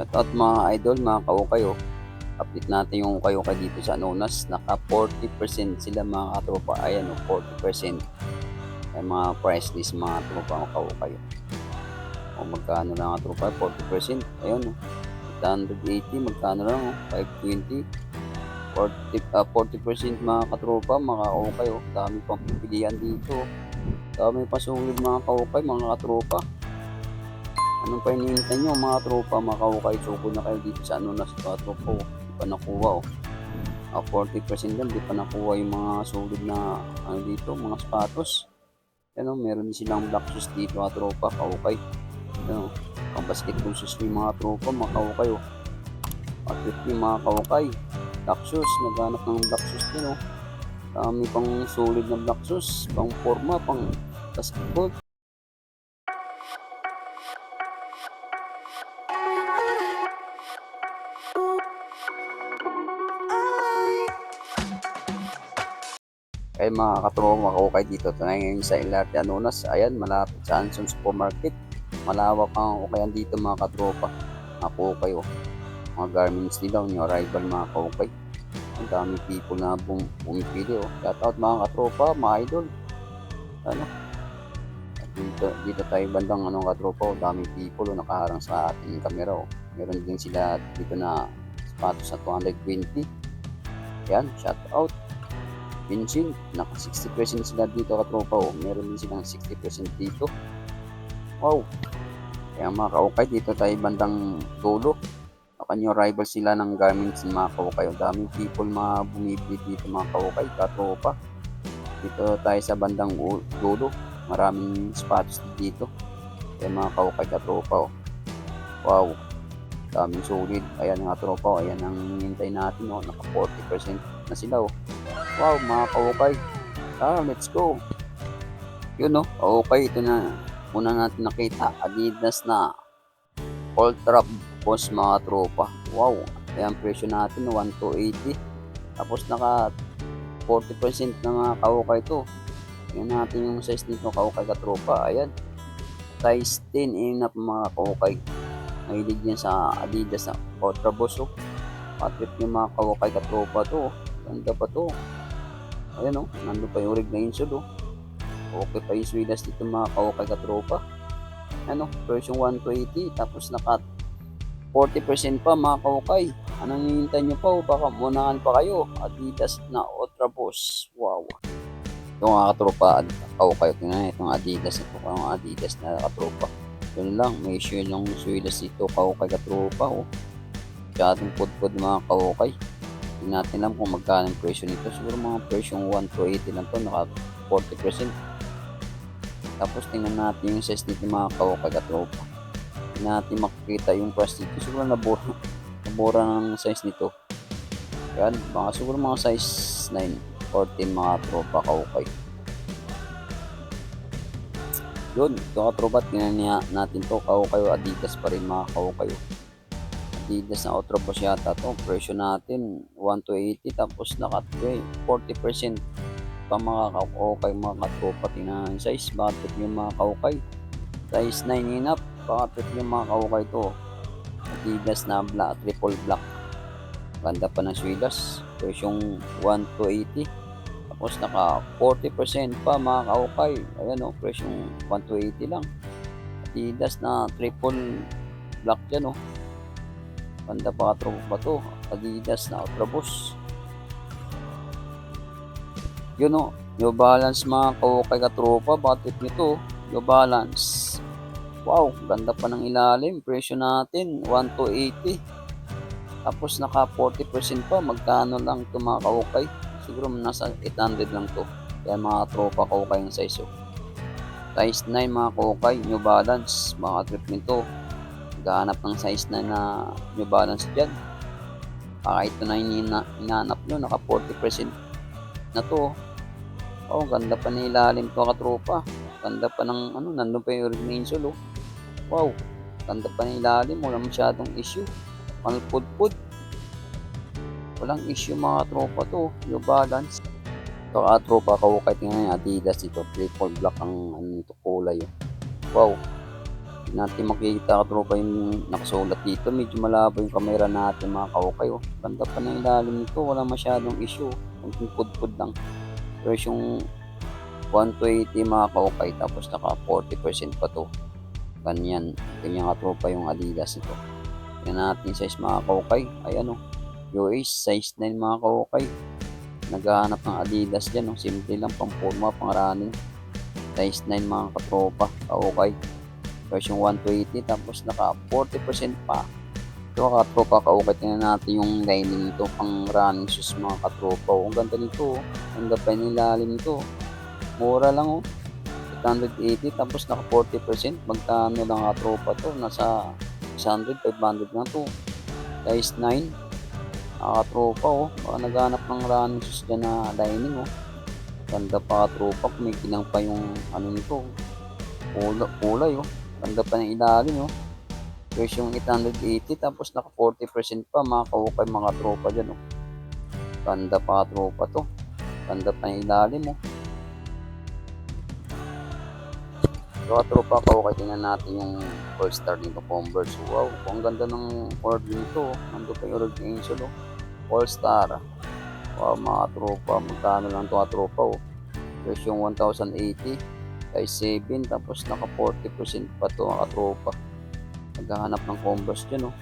At at mga idol, mga kaukay oh. Update natin yung kayo dito sa Anonas. Naka 40% sila mga katropa. Ayan oh, 40%. Ay mga price list mga tropa mga kaukay. O magkano lang ang tropa? 40%. Ayun oh. 880 magkano lang oh. 520. 40, ah, 40% mga katropa, mga kaukay oh. Dami pang pipilian dito. oh. Dami pa sulit mga kaukay, mga katropa. Anong pa hinihintay nyo mga tropa, mga kaukay, suko na kayo dito sa ano na sa tropa, oh. di pa nakuha oh. Ah, 40% lang, di pa nakuha yung mga sulit na ano dito, mga sapatos. Ano, meron din silang black shoes dito mga tropa, kaukay. Ano, ang basketball shoes yung mga tropa, mga kaukay oh. At yung mga kaukay, black shoes, naghanap ng black shoes din oh. Dami pang solid na black shoes, pang forma, pang basketball. Ay mga katropa, makukay dito. Ito na ngayon sa Ilarte Anonas. Ayan, malapit sa Anson Supermarket. Malawak ang ukayan dito mga katropa. Mga kukay oh. Mga garments nila, yung arrival mga kukay. Ang dami people na bum pumipili oh. Shout out mga katropa, mga idol. Ano? At Dito, dito tayo bandang ano katropa oh. Dami people oh, nakaharang sa ating camera oh. Meron din sila dito na sapatos sa 220. Yan, shout out. Vincent, naka 60% sila dito katropa oh. Meron din silang 60% dito. Wow. Kaya mga kaukay, dito tayo bandang dulo. Kanyo rival sila ng garments mga kaukay. Ang daming people mga bumibili dito mga kaukay, katropa. Dito tayo sa bandang dulo. Maraming sapatos dito. Kaya mga kaukay, katropa oh. Wow. Daming solid. Ayan nga tropa oh. Ayan ang hintay natin oh. Naka 40% na sila oh. Wow, mga kaukay. Ah, let's go. Yun no, okay, ito na. Una natin nakita, Adidas na Ultra Boss mga tropa. Wow, ayan presyo natin, 1,280. Tapos naka 40% na mga kaukay to. Tingnan natin yung size nito kaukay ka tropa. Ayan, size 10 enough mga kaukay. Mahilig yan sa Adidas na Ultra Boss. Oh. Patrip yung mga kaukay ka tropa to. oh. Ganda pa to. Ayan o, oh, nandun pa yung rig na insole oh. Okay pa yung swilas dito mga kaukay katropa. Ano, version 120 tapos naka 40% pa mga kaukay. Anong hinihintay nyo pa oh, baka munahan pa kayo. Adidas na Ultra Boss. Wow. Ito mga katropa, kaukay. Tingnan itong Adidas. Ito ang Adidas na katropa. Yun lang, may share lang swilas dito kaukay katropa oh. Masyadong pudpud mga kaukay. Hindi natin alam kung magkano ang presyo nito. Siguro mga presyo 1 to 80 lang to, naka 40%. Tapos tingnan natin yung size nito mga kawakag at ropa. Hindi natin makikita yung price nito. Siguro nabura, nabura ng size nito. Yan, mga siguro mga size 9, 14 mga tropa kawakay. Yun, ito ka tropa, tingnan natin to kawakayo Adidas pa rin mga kawakayo. Adidas na Ultra Boss yata to. Presyo natin 1 to 80 tapos naka 40% pa mga kaukay mga katropa tingnan size bakit yung mga kaukay? Size 9 in up bakit yung mga kaukay to? Adidas na black, triple black. Ganda pa ng swilas presyong 1 to 80 tapos naka 40% pa mga kaukay. Ayan o presyong 1 to 80 lang. Adidas na triple black yan o Ganda pa ka pa to. Adidas na Ultra Boost. Yun o. New Balance mga kawakay katropa. Bakit nito? New Balance. Wow, ganda pa ng ilalim. Presyo natin, 1 to 80. Tapos naka 40% pa. Magkano lang ito mga kawakay? Siguro nasa 800 lang to. Kaya mga tropa kawakay yung size. Oh. Size 9 mga kawakay. New Balance. Mga trip nito naghahanap ng size na na New Balance dyan. Baka ito na yung ina- hinahanap nyo, naka 40% na to. Oh, ganda pa ng ilalim to katropa. Ganda pa ng ano, nandun pa yung rig na insole, oh. Wow, ganda pa ng ilalim, wala masyadong issue. Malpudpud. Walang issue mga tropa to, New Balance. Ito katropa, kawukay tingnan yung Adidas ito, triple black ang ano nito kulay. Oh. Wow, natin makikita katropa yung nakasulat dito. Medyo malabo yung camera natin mga kaukay. Oh. Ganda pa ng ilalim nito. Wala masyadong issue. Kunting pud-pud lang. Pero yung 120 mga kaukay tapos naka 40% pa to. Ganyan. Ganyan katropa yung Adidas nito. Tingnan natin size mga kaukay. Ayan o. US size 9 mga kaukay. Naghahanap ng Adidas dyan. Oh. Simple lang pang forma, pang running. Size 9 mga katropa. Kaukay. Version 120 tapos naka 40% pa. Ito katropa kaukay. Tingnan natin yung lining nito pang running shoes mga katropa. Oh. Ang ganda nito. Oh. Ang ganda pa yung ilalim nito. Mura lang oh. 880 tapos naka 40%. Magkano lang katropa to? Nasa 600, 500 na to. Size 9. Nakakatropa oh. Baka naghanap ng running shoes dyan na lining oh. Ganda pa katropa. Kumikinang pa yung ano nito. Kulay oh. Ganda pa ng ilalim oh. Version 880 tapos naka 40% pa mga kaukay mga tropa dyan oh. Ganda pa katropa to. Ganda pa ng ilalim oh. So katropa kaukay tingnan natin yung full star nito Converse. Wow, ang ganda ng word nito. oh. Nando pa yung original oh. All star. Wow, mga tropa. Magkano lang ito tropa oh. Version 1080 size 7 tapos naka 40% pa to mga tropa. Naghahanap ng Converse dyan oh.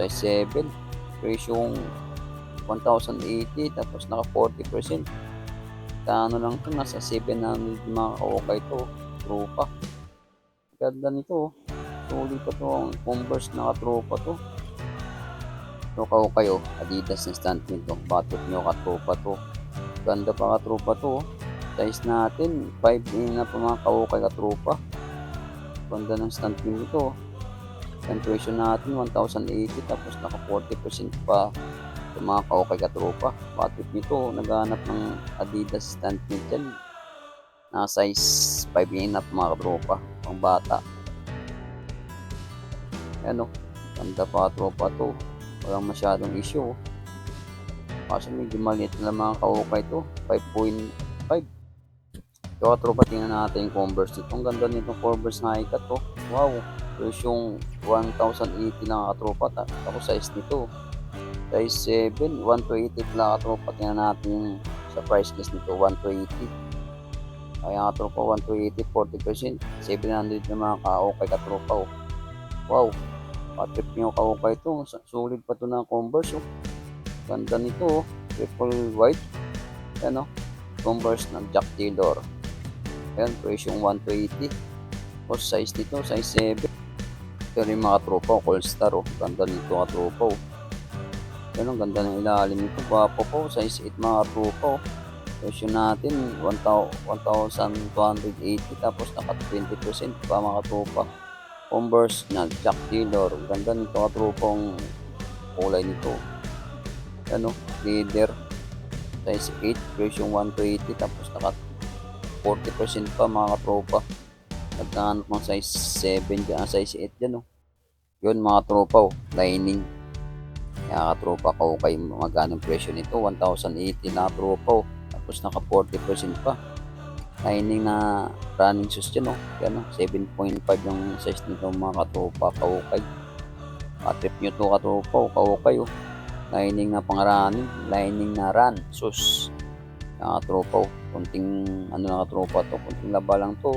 Size 7. Version 1080 tapos naka 40%. Kano lang to nasa 700 mga kaukay to. Tropa. Ganda nito oh. Sulit pa to ang Converse na katropa to. Ito kaukay oh. Adidas na stand nito. Batot nyo katropa to. Ganda pa katropa to oh. Size natin, 5 na pa mga kaukay katropa. Ganda ng stand pin nito. Ang presyo natin, 1,080 tapos naka 40% pa sa mga kaukay katropa. Batit nito, naghanap ng Adidas stand pin dyan. Na size 5 na pa mga katropa. Pang bata. Ayan o, ganda pa katropa to. Walang masyadong issue. oh. Kaso medyo maliit na mga kaukay to. 5.5 So, tropa, tingnan natin yung Converse nito. Ang ganda nitong Converse na ikat to. Wow. Tapos yung 1,080 lang katropa. Ta- Tapos size nito. Size 7, 180 lang katropa. Tingnan natin yung sa price list nito. 120. Kaya katropa, 120, 40%. 700 na mga ka-okay katropa. Oh. Wow. Patrip nyo ka-okay to. Sa- Solid pa to na Converse. Oh. Ganda nito. Oh. Triple white. Yan oh. Converse ng Jack Taylor. Ayan, presyo yung 120. O size nito, size 7. Pero yung mga tropa, oh, Cold Star, oh. Ganda nito mga tropa, oh. Ayan, ang ganda ng ilalim nito. Gwapo po, size 8 mga tropa, oh. Presyo natin, 1,280. Tapos naka 20% pa mga tropa. Converse na Jack Taylor. Ganda nito mga tropa, ang kulay nito. Ano, leader. Size 8, presyo 120. Tapos naka 40% pa mga katropa. Nagkahanap ng size 7 dyan, size 8 dyan oh. Yun mga tropa oh, lining. Kaya katropa ko kay magkano presyo nito, 1,080 na tropa oh. Tapos naka 40% pa. Lining na running shoes dyan oh. Yan oh, 7.5 yung size nito mga katropa kaukay. Katrip nyo to katropa oh, kaukay oh. Lining na pang running, lining na run, shoes. Kaya katropa oh kunting ano na katropa to, kunting laba lang to.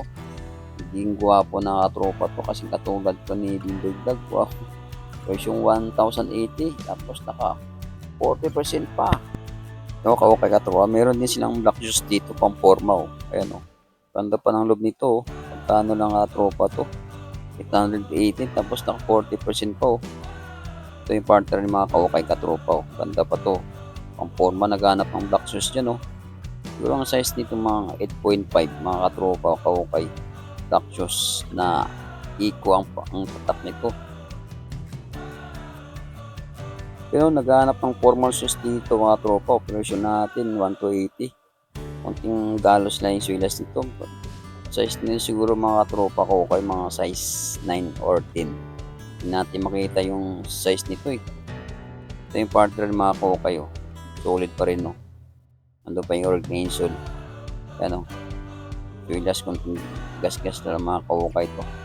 Hindi gwapo na katropa to kasi katulad to ni Dindoy Vlog. Wow. Version 1080 tapos naka 40% pa. So, okay katropa. Meron din silang black juice dito pang forma oh. Ayan oh. Ganda pa ng loob nito oh. Pagkano lang katropa to. 818 tapos naka 40% pa oh. Ito yung partner ni mga kaukay katropa oh. Ganda pa to. Pang forma naghanap ng black juice dyan oh. Siguro ang size nito mga 8.5 mga katropa o kaukay Lactios na eco ang, ang tatak nito. Pero naghanap ng formal shoes dito mga tropa. Operation natin 1 to 80. Kunting galos lang yung swilas nito. Size nito siguro mga tropa ko kay mga size 9 or 10. Hindi natin makita yung size nito eh. Ito yung partner mga kokay oh. Solid pa rin no. Ando pa yung organization. Yan o. Yung gas kung gas-gas na mga kawukay to.